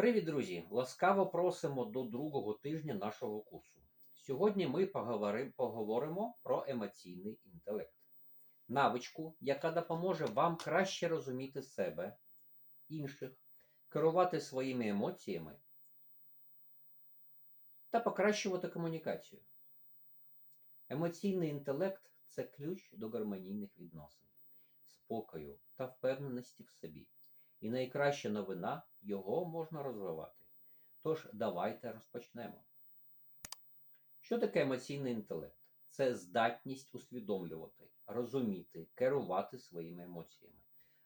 Привіт, друзі! Ласкаво просимо до другого тижня нашого курсу. Сьогодні ми поговори- поговоримо про емоційний інтелект, навичку, яка допоможе вам краще розуміти себе, інших, керувати своїми емоціями та покращувати комунікацію. Емоційний інтелект це ключ до гармонійних відносин, спокою та впевненості в собі. І найкраща новина його можна розвивати. Тож давайте розпочнемо. Що таке емоційний інтелект? Це здатність усвідомлювати, розуміти, керувати своїми емоціями,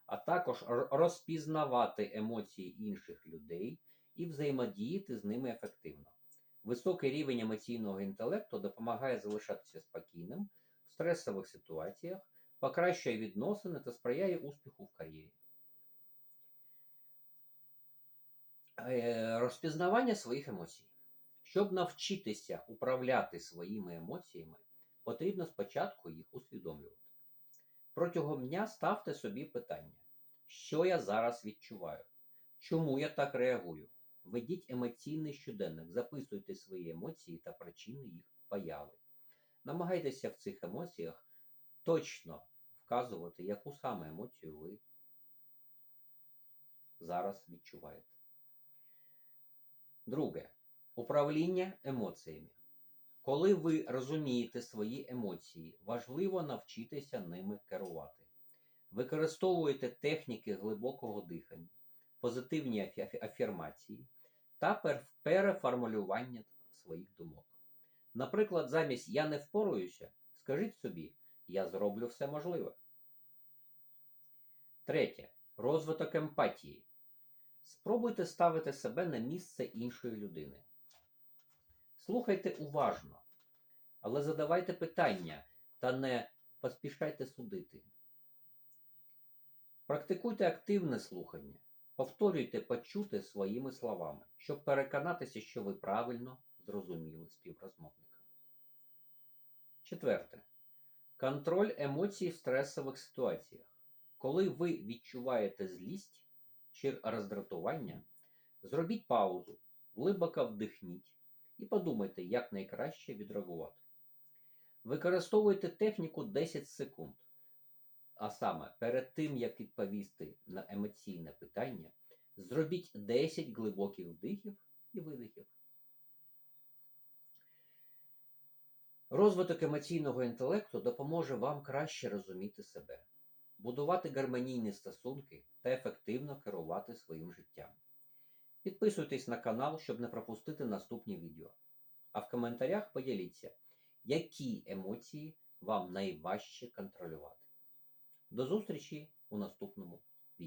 а також розпізнавати емоції інших людей і взаємодіяти з ними ефективно. Високий рівень емоційного інтелекту допомагає залишатися спокійним в стресових ситуаціях, покращує відносини та сприяє успіху в кар'єрі. Розпізнавання своїх емоцій. Щоб навчитися управляти своїми емоціями, потрібно спочатку їх усвідомлювати. Протягом дня ставте собі питання, що я зараз відчуваю, чому я так реагую. Ведіть емоційний щоденник, записуйте свої емоції та причини їх появи. Намагайтеся в цих емоціях точно вказувати, яку саме емоцію ви зараз відчуваєте. Друге. Управління емоціями. Коли ви розумієте свої емоції, важливо навчитися ними керувати. Використовуйте техніки глибокого дихання, позитивні афі- афірмації та переформулювання своїх думок. Наприклад, замість я не впораюся, скажіть собі, я зроблю все можливе. Третє. Розвиток емпатії. Спробуйте ставити себе на місце іншої людини. Слухайте уважно, але задавайте питання та не поспішайте судити. Практикуйте активне слухання. Повторюйте почути своїми словами, щоб переконатися, що ви правильно зрозуміли співрозмовника. Четверте. Контроль емоцій в стресових ситуаціях. Коли ви відчуваєте злість чи роздратування, зробіть паузу, глибоко вдихніть і подумайте, як найкраще відреагувати. Використовуйте техніку 10 секунд. А саме, перед тим, як відповісти на емоційне питання, зробіть 10 глибоких вдихів і видихів. Розвиток емоційного інтелекту допоможе вам краще розуміти себе, будувати гармонійні стосунки та ефективно керувати своїм життям. Підписуйтесь на канал, щоб не пропустити наступні відео. А в коментарях поділіться, які емоції вам найважче контролювати. До зустрічі у наступному